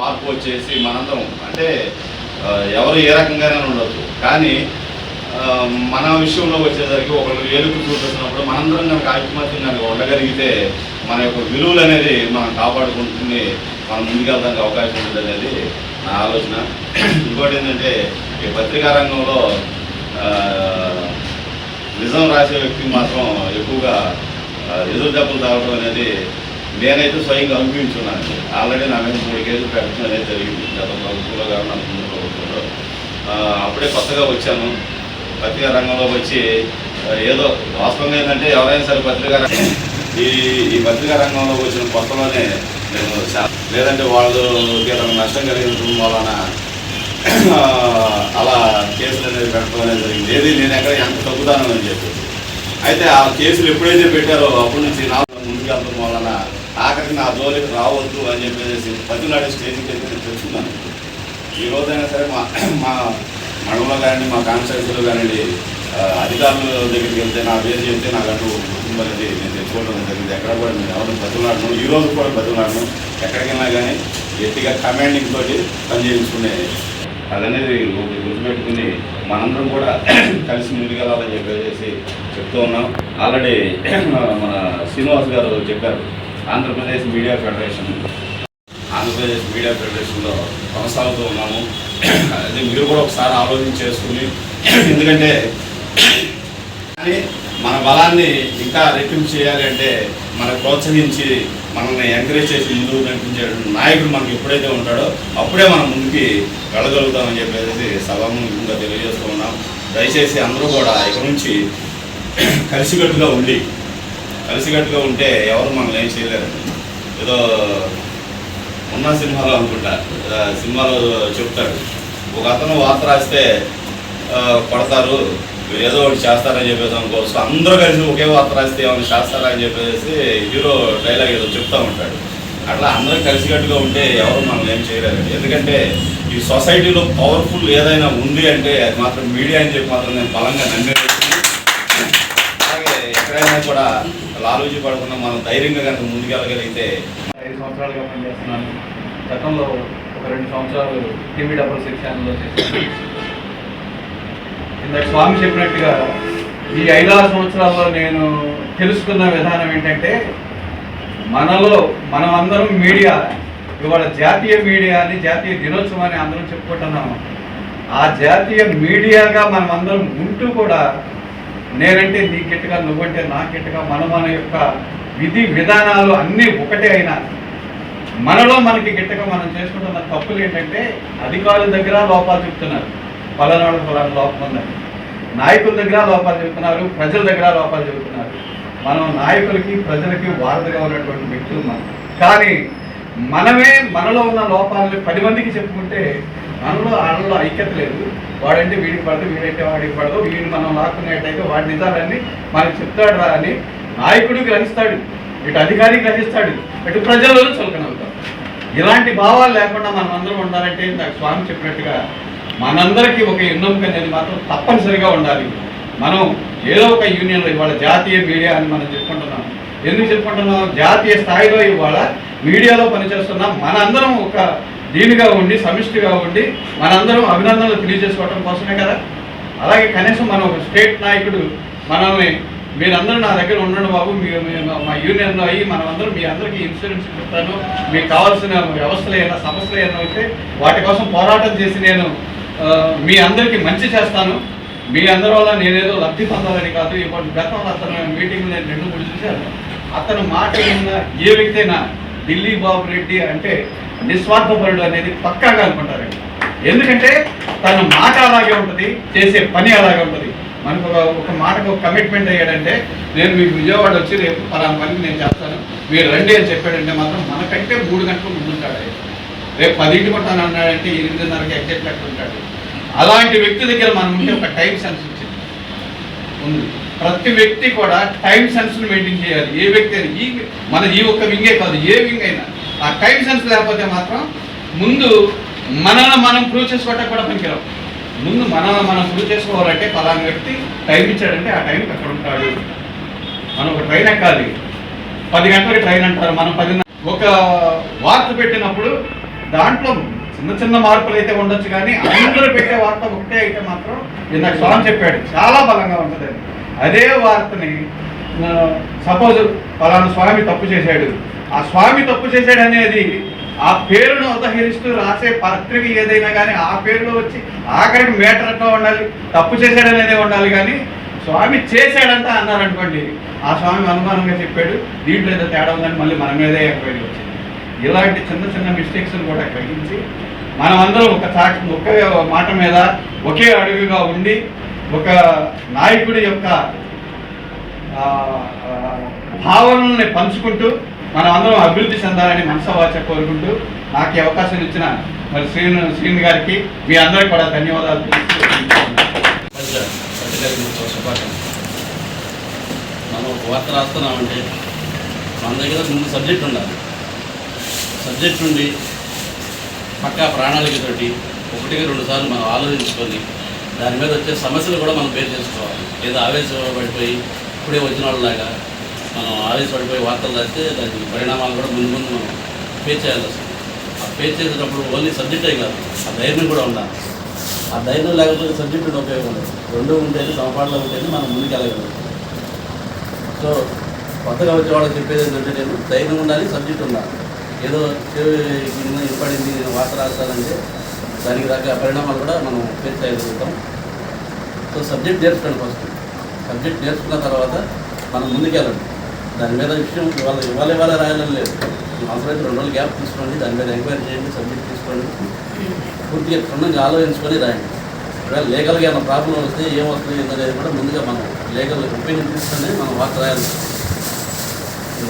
మార్పు వచ్చేసి మనందరం అంటే ఎవరు ఏ రకంగానే ఉండొచ్చు. కానీ మన విషయంలో వచ్చేసరికి ఒకళ్ళు ఏలుపు చూపిస్తున్నప్పుడు మనందరం కనుక ఐకమత్యం కనుక ఉండగలిగితే మన యొక్క విలువలు అనేది మనం కాపాడుకుంటుంది మనం ముందుకెళ్ళడానికి అవకాశం ఉంటుంది అనేది నా ఆలోచన. ఇంకోటి ఏంటంటే ఈ పత్రికా రంగంలో నిజం రాసే వ్యక్తి మాత్రం ఎక్కువగా ఎదురు దెబ్బలు తాగడం అనేది నేనైతే స్వయంగా అనుభవించున్నాను ఆల్రెడీ నా మీద మూడు కేసులు పెట్టడం అనేది జరిగింది. గత ప్రభుత్వంలో కానీ అనుకున్న ప్రభుత్వంలో. అప్పుడే కొత్తగా వచ్చాను. పత్రికా రంగంలో వచ్చి ఏదో వాస్తవంగా ఏంటంటే ఎవరైనా సరే పత్రికా రంగం ఈ ఈ పత్రికా రంగంలో వచ్చిన కొత్తలోనే నేను లేదంటే వాళ్ళు ఏదైనా నష్టం కలిగించడం వలన అలా కేసులు అనేది పెట్టడం అనేది జరిగింది. ఏది నేను ఎక్కడ ఎంత తగ్గుతానని చెప్పి అయితే ఆ కేసులు ఎప్పుడైతే పెట్టారో అప్పటి నుంచి నా ముందుకెళ్ళడం వలన ఆఖరికి నా జోలికి రావద్దు అని చెప్పేసి పదినాడు స్టేజ్కి వెళ్ళి నేను తెలుసుకున్నాను. ఈ రోజైనా సరే మా మా మండలంలో కానీ మా కాన్స్టిట్యూన్సీలో కానివ్వండి అధికారుల దగ్గరికి వెళ్తే నా పేరు చెప్తే నాకు అటు అనేది నేను తెచ్చుకోవడం జరిగింది. ఎక్కడ కూడా నేను ఎవరు బతులాడను ఈ రోజు కూడా బతులాడను ఎక్కడికి వెళ్ళినా కానీ గట్టిగా కమాండింగ్ తోటి పనిచేయించుకునే అదనేది ఒకటి గుర్తుపెట్టుకుని మనందరం కూడా కలిసి ముందుకెళ్ళాలని చెప్పేసి చెప్తూ ఉన్నాం. ఆల్రెడీ మన శ్రీనివాస్ గారు చెప్పారు. Andhra Pradesh media federation. Andhra Pradesh media ఫెడరేషన్లో కొనసాగుతూ ఉన్నాము. అదే మీరు కూడా ఒకసారి ఆలోచన చేసుకుని ఎందుకంటే కానీ మన బలాన్ని ఇంకా రెట్టింపు చేయాలి అంటే మనకు ప్రోత్సహించి మనల్ని ఎంకరేజ్ చేసి ముందుకు నడిపించే నాయకుడు మనకి ఎప్పుడైతే ఉంటాడో అప్పుడే మనం ముందుకి వెళ్ళగలుగుతామని చెప్పేసి సభాముఖంగా తెలియజేస్తూ ఉన్నాం. దయచేసి అందరూ కూడా ఇక నుంచి కలిసికట్టుగా ఉండి కలిసికట్టుగా ఉంటే ఎవరు మనల్ని ఏం చేయలేరు. ఏదో ఉన్న సినిమాలో అనుకుంటా. సినిమాలో చెప్తాడు. ఒక అతను వార్త రాస్తే పడతారు. కొడతారు ఏదో ఒకటి చేస్తారని చెప్పేసి అనుకోవచ్చు. అందరూ కలిసి ఒకే వార్త రాస్తే ఏమైనా చేస్తారా అని చెప్పేసి హీరో డైలాగ్ ఏదో చెప్తా ఉంటాడు. అట్లా అందరూ కలిసికట్టుగా ఉంటే ఎవరు మనం ఏం చేయలేరు. ఎందుకంటే ఈ సొసైటీలో పవర్ఫుల్ ఏదైనా ఉంది అంటే అది మాత్రం మీడియా అని చెప్పి మాత్రం నేను బలంగా నమ్మేది అలాగే ఎక్కడైనా కూడా లాలూజీ పడకుండా మనం ధైర్యంగా కనుక ముందుకెళ్ళగలిగితే ఐదు సంవత్సరాలుగా పనిచేస్తున్నాను. గతంలో ఒక రెండు సంవత్సరాలు టీవీ డబుల్ సెక్షన్లో చేశాను. ఇందాక స్వామి చెప్పినట్టుగా ఈ ఐదారు సంవత్సరాల్లో నేను తెలుసుకున్న విధానం ఏంటంటే మనలో మనం అందరం మీడియా ఇవాళ జాతీయ మీడియా అని జాతీయ దినోత్సవాన్ని అందరం చెప్పుకుంటున్నాము. ఆ జాతీయ మీడియాగా మనం అందరం ఉంటూ కూడా నేనంటే నీ కిట్టక నువ్వంటే నా గిట్టుగా మన మన యొక్క విధి విధానాలు అన్నీ ఒకటే అయినా మనలో మనకి గిట్టక మనం చేసుకుంటున్న తప్పులు ఏంటంటే అధికారుల దగ్గర లోపాలు చెప్తున్నారు. పలనాడు పొలాన్ని లోపం ఉందని. నాయకుల దగ్గర లోపాలు చెబుతున్నారు ప్రజల దగ్గర లోపాలు చెబుతున్నారు మనం నాయకులకి ప్రజలకి వారధిగా ఉన్నటువంటి వ్యక్తులు మనం. కానీ మనమే మనలో ఉన్న లోపాలని పది మందికి చెప్పుకుంటే మనలో వాళ్ళలో ఐక్యత లేదు. వాడంటే వీడికి పడదు వీడంటే వాడికి పడదు. వీడిని మనం లాక్కునేటైతే వాడి నిజాలన్నీ మనకి చెప్తాడు రా అని నాయకుడు గ్రహిస్తాడు. ఇటు అధికారి గ్రహిస్తాడు. ఇటు ప్రజలు చులకనవుతారు ఇలాంటి భావాలు లేకుండా మనం అందరం ఉండాలంటే నాకు స్వామి చెప్పినట్టుగా మనందరికీ ఒక ఎన్నంక అనేది మాత్రం తప్పనిసరిగా ఉండాలి. మనం ఏదో ఒక యూనియన్లో ఇవాళ జాతీయ మీడియా అని మనం చెప్పుకుంటున్నాం. ఎందుకు చెప్పుకుంటున్నాం? జాతీయ స్థాయిలో ఇవాళ మీడియాలో పనిచేస్తున్నాం మనందరం ఒక దీనిగా ఉండి సమిష్టిగా ఉండి మనందరం అభినందనలు తెలియజేసుకోవడం కోసమే కదా? అలాగే కనీసం మనం ఒక స్టేట్ నాయకుడు మనల్ని మీరందరూ నా దగ్గర ఉండండి బాబు మీ మా యూనియన్లో అయ్యి మనమందరం మీ అందరికీ ఇన్సూరెన్స్ ఇస్తాను. మీకు కావాల్సిన వ్యవస్థలు ఏమైనా సమస్యలు ఏమైనా ఉంటే వాటి కోసం పోరాటం చేసి నేను మీ అందరికీ మంచి చేస్తాను. మీ అందరి వల్ల నేనేదో లబ్ధి పొందాలని కాదు ఇప్పుడు గతంలో అతను మీటింగ్ నేను రెండు మూడు చూశాను. అతను మాట విన్న ఏ వ్యక్తి అయినా ఢిల్లీ బాబు రెడ్డి అంటే నిస్వార్థపరుడు అనేది పక్కాగా అనుకుంటారండి. ఎందుకంటే తన మాట అలాగే ఉంటుంది చేసే పని అలాగే ఉంటుంది. మనకు ఒక ఒక మాటకు ఒక కమిట్మెంట్ అయ్యాడంటే నేను మీకు విజయవాడ వచ్చి రేపు పలానా పని నేను చేస్తాను. మీరు రండి అని చెప్పాడంటే మాత్రం మనకంటే మూడు గంటలు ముందుంటాడు రేపు పదింటి ఉంటాను అన్నాడంటే ఎనిమిదిన్నరకి ఎగ్జాక్ట్ అక్కడ ఉంటాడు. అలాంటి వ్యక్తి దగ్గర మనం ఉంటే ఒక టైం సెన్స్ వచ్చింది. ఉంది. ప్రతి వ్యక్తి కూడా టైం సెన్స్ని మెయింటైన్ చేయాలి. ఏ వ్యక్తి అయినా ఈ మన ఈ ఒక్క వింగే కాదు ఏ వింగ్ అయినా. ఆ టైం సెన్స్ లేకపోతే మాత్రం ముందు మనల్ని మనం ప్రూవ్ చేసుకోవటం కూడా పనికిరావు. ముందు మనల్ని మనం ప్రూవ్ చేసుకోవాలంటే పలానా వ్యక్తి టైం ఇచ్చాడంటే ఆ టైంకి అక్కడ ఉంటాడు. మనం ఒక ట్రైన్ ఎక్కాలి. పది గంటలకి ట్రైన్ అంటారు. మనం పది ఒక వార్త పెట్టినప్పుడు దాంట్లో చిన్న చిన్న మార్పులు అయితే ఉండొచ్చు కానీ అందరూ పెట్టే వార్త ఒకటే అయితే మాత్రం ఇందాక స్వామి చెప్పాడు. చాలా బలంగా ఉంటుంది అదే. వార్తని సపోజ్ పలానా స్వామి తప్పు చేశాడు. ఆ స్వామి తప్పు చేశాడు అనేది ఆ పేరును ఉదహరిస్తూ రాసే పత్రిక ఏదైనా కానీ ఆ పేరులో వచ్చి ఆఖరికి మేటర్ అట్లా ఉండాలి? తప్పు చేశాడు అనేది ఉండాలి కానీ స్వామి చేశాడంట అన్నారనుకోండి. ఆ స్వామి అనుమానంగా చెప్పాడు. దీంట్లో ఏదో తేడా ఉందని మళ్ళీ మన మీదే ఎంక్వైరీ వచ్చింది. ఇలాంటి చిన్న చిన్న మిస్టేక్స్ కూడా గ్రహించి మనమందరం ఒక సాక్షి ఒకే మాట మీద ఒకే అడుగుగా ఉండి ఒక నాయకుడి యొక్క భావనల్ని పంచుకుంటూ మనం అందరం అభివృద్ధి చెందాలని మనసవాచ కోరుకుంటూ నాకు అవకాశం ఇచ్చిన మరి శ్రీను శ్రీను గారికి మీ అందరికి కూడా ధన్యవాదాలు మనం ఒక వార్త రాస్తున్నామంటే మన దగ్గర ముందు సబ్జెక్ట్ ఉండాలి సబ్జెక్ట్ ఉండి పక్కా ప్రణాళికతోటి ఒకటికి రెండు సార్లు మనం ఆలోచించుకొని దాని మీద వచ్చే సమస్యలు కూడా మనం పేరు చేసుకోవాలి లేదా ఆవేశపడిపోయి ఇప్పుడే వచ్చిన వాళ్ళలాగా మనం ఆవేశపడిపోయి వార్తలు రాస్తే దాని పరిణామాలు కూడా ముందు ముందు మనం ఫేస్ చేయాల్సి వస్తుంది ఆ ఫేస్ చేసేటప్పుడు ఓన్లీ సబ్జెక్టే కాదు ఆ ధైర్యం కూడా ఉండాలి. ఆ ధైర్యం లేకపోతే సబ్జెక్టు ఉపయోగం ఉండదు. రెండు ఉంటేనే సమపాటలో ఉంటేనే మనం ముందుకు వెళ్ళగలం. సో కొత్తగా వచ్చే వాళ్ళకి చెప్పేది ఏంటంటే నేను ధైర్యం ఉండాలి సబ్జెక్ట్ ఉండాలి. ఏదో ఇవ్వబడింది నేను వార్త రాస్తానంటే దానికి తగ్గ పరిణామాలు కూడా మనం ఫేస్ చేయగలుగుతాం. సో సబ్జెక్ట్ నేర్చుకోండి ఫస్ట్ సబ్జెక్ట్ నేర్చుకున్న తర్వాత మనం ముందుకెళ్ళండి దాని మీద విషయం ఇవాళ ఇవాళ ఇవాళ రాయాలని లేదు. అవసరమైతే రెండు రోజులు గ్యాప్ తీసుకోండి దాని మీద ఎంక్వైరీ చేయండి సబ్జెక్ట్ తీసుకోండి. పూర్తిగా క్షుణ్ణంగా ఆలోచించుకొని రాయండి. ఒకవేళ లీగల్గా ఏమైనా ప్రాబ్లం వస్తే ఏం వస్తుంది అనేది కూడా ముందుగా మనం లీగల్ ఒపీనియన్ తీసుకొని మనం వార్త రాయాలి.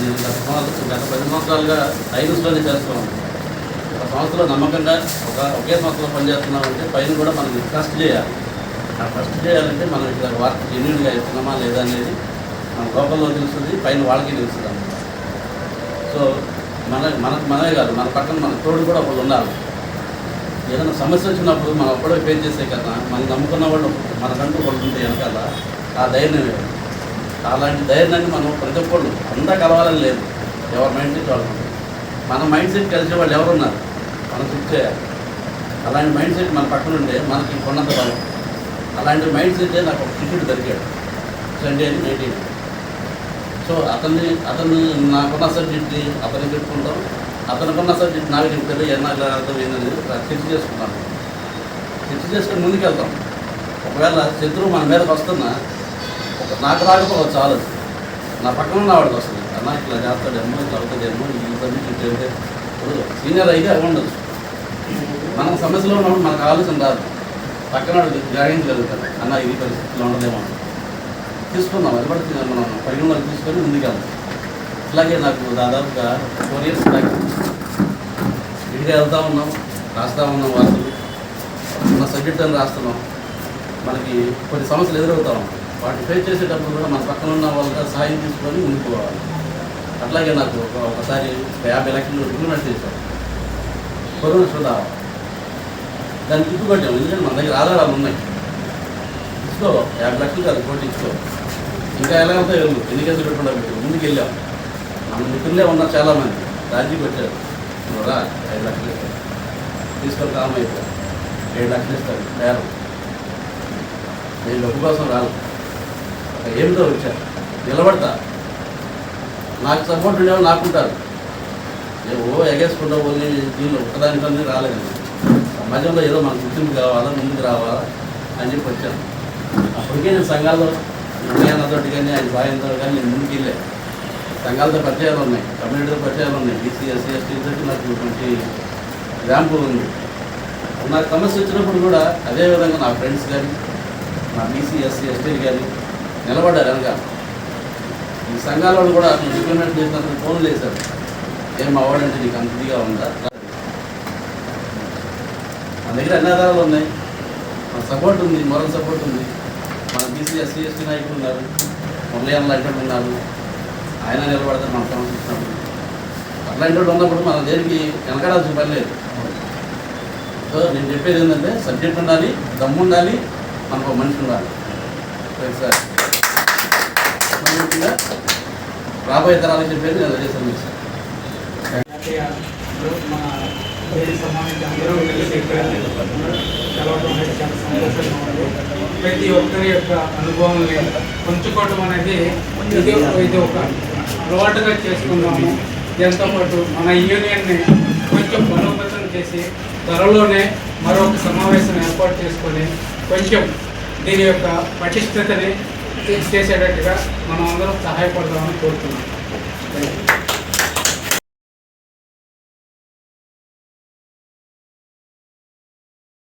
నేను గత పది సంవత్సరాలుగా ఐదులోనే చేస్తున్నాం. ఒక సంస్థలో నమ్మకంగా ఒక ఒకే సంస్థలో పనిచేస్తున్నామంటే పైన కూడా మనం ట్రస్ట్ చేయాలి. ఆ ట్రస్ట్ చేయాలంటే మనం ఇక్కడ వార్త జెన్యున్గా ఇస్తున్నామా లేదా అనేది మన లోపల్లో తెలుస్తుంది పైన వాళ్ళకి తెలుస్తుంది అన్నమాట. సో మన మనకు మనమే కాదు మన పక్కన మన తోడు కూడా ఒకళ్ళు ఉండాలి ఏదైనా సమస్య వచ్చినప్పుడు మనం అప్పుడే ఫేస్ చేసే కదా మనం నమ్ముకున్న వాళ్ళు మనకంటూ ఒకళ్ళు ఉంటే వెనకాల ఆ ధైర్యం అలాంటి ధైర్యాన్ని మనం ప్రతి ఒక్కళ్ళు అంతా కలవాలని లేదు. ఎవరి మైండ్ సెట్ వాళ్ళు మన మైండ్ సెట్ కలిసే వాళ్ళు ఎవరున్నారు మనం ఫిక్స్ చేయాలి. అలాంటి మైండ్ సెట్ మన పక్కన ఉంటే మనకి కొన్నంత బలం. అలాంటి మైండ్ సెట్ నాకు ఒక టికెట్ దొరికాడు. Sunday nineteen. సో అతన్ని అతను నాకున్న సబ్జెక్ట్ అతనికి చెప్పుకుంటాం. అతనుకున్న సబ్జెక్ట్ నాకు చెప్తాడు ఎన్నాళ్ళు అర్థం ఏంటనేది చర్చ చేసుకుంటాను చర్చ చేసుకుని ముందుకెళ్తాం. ఒకవేళ శత్రువు మన మీదకి వస్తున్నా ఒక నాకు రాకపోతే చాలు. నా పక్కన ఉన్న వాడికి వస్తుంది. అన్నా ఇట్లా చేస్తాడేమో ఇట్లా అవుతుందేమో ఈ సబ్జెక్ట్ చెబితే ఇప్పుడు సీనియర్ అయితే అవి ఉండదు. మనం సమస్యలో ఉన్నప్పుడు మనకు ఆలోచన రాదు. పక్కన జాయిన్ గ్రహించగలుగుతాడు అన్న ఇది పరిస్థితిలో ఉండదేమో తీసుకున్నాం. తీసుకుందాం అది కూడా మనం. పరిగణలో తీసుకొని ముందుకెళ్దాం ఇట్లాగే నాకు దాదాపుగా ఫోర్ ఇయర్స్ బ్యాక్ ఇంటికి వెళ్తా ఉన్నాం రాస్తా ఉన్నాం వార్తలు. మన సబ్జెక్ట్ అని రాస్తున్నాం. మనకి కొన్ని సమస్యలు ఎదురవుతా ఉంటాయి వాటిని ఫేస్ చేసేటప్పుడు కూడా మన పక్కన ఉన్న వాళ్ళ సహాయం తీసుకొని ముందుకు పోవాలి. అట్లాగే నాకు ఒకసారి యాభై లక్షలు రిక్రూట్మెంట్ చేశారు. కరోనా చూద్దా దాన్ని తిప్పుకొట్టాము ఎందుకంటే మన దగ్గర ఆధారాలు ఉన్నాయి. ఇచ్చుకో యాభై లక్షలు కాదు కోటి ఇచ్చుకో ఇంకా ఎలా వెళ్తాయి వెళ్ళు ఎన్ని కేసులు పెట్టకుండా పెట్టు ముందుకు వెళ్ళాం. మన మిత్రులే ఉన్నారు చాలామంది. రాజీ వచ్చారు. రా ఐదు లక్షలు ఇస్తారు తీసుకొని కామ్ అయిపోయారు ఏడు లక్షలు ఇస్తాను. బేరం నేను డబ్బు కోసం రాను. ఒక ఏమిటో వచ్చాను నిలబడతా. నాకు సపోర్ట్ ఉండేవాళ్ళు నాకుంటారు. నేను ఓ ఎగేసుకుంటా పోయి దీనిలో ఒక్కదానికన్నీ రాలేదు. సమాజంలో ఏదో మన గుర్తింపు కావాలా ముందుకు రావాలా అని చెప్పి వచ్చాను. అప్పటికే నేను సంఘాల్లో అన్నతోటి కానీ ఆయన సాయంతో కానీ నేను ముందుకు వెళ్ళే సంఘాలతో పరిచయాలు ఉన్నాయి కమ్యూనిటీతో పరిచయాలు ఉన్నాయి బీసీ ఎస్సీ ఎస్టీ తోటి నాకు మంచి ర్యాంపు ఉంది. నాకు సమస్య వచ్చినప్పుడు కూడా అదేవిధంగా నా ఫ్రెండ్స్ కానీ నా బీసీ ఎస్సీ ఎస్టీలు కానీ నిలబడ్డారు వెనక. ఈ సంఘాల వాళ్ళు కూడా అతను ఇంప్లిమెంట్ చేసినందుకు ఫోన్లు వేశారు ఏం మా నీకు అంత ఉందా? మన దగ్గర అన్ని ఆధారాలు ఉన్నాయి. మన సపోర్ట్ ఉంది మొరల్ సపోర్ట్ ఉంది. మన బీసీ ఎస్సీ ఎస్టీ నాయకులు ఉన్నారు. మురళీయన్ లాంటి ఉన్నారు. ఆయన నిలబడతారు మన సమస్య వచ్చినప్పుడు అట్లాంటి వాళ్ళు ఉన్నప్పుడు మనం దేనికి వెనకడాల్సిన పని లేదు. సో నేను చెప్పేది ఏంటంటే సబ్జెక్ట్ ఉండాలి దమ్ము ఉండాలి మనకు ఒక మనిషి ఉండాలి. సార్. రాబోయే తరాలకు చెప్పేది నేను అదే చేశాను మన దీనికి సంబంధించి అందరూ కలిసి కలవడం అనేది చాలా సంతోషంగా ఉంది. ప్రతి ఒక్కరి యొక్క అనుభవాన్ని పంచుకోవడం అనేది ఇది ఇది ఒక అలవాటుగా చేసుకుందాము దాంతోపాటు మన యూనియన్ని కొంచెం బలోపేతం చేసి త్వరలోనే మరొక సమావేశం ఏర్పాటు చేసుకొని కొంచెం దీని యొక్క పటిష్టతని చేసేటట్టుగా మనం అందరం సహాయపడదామని కోరుతున్నాం. Thank you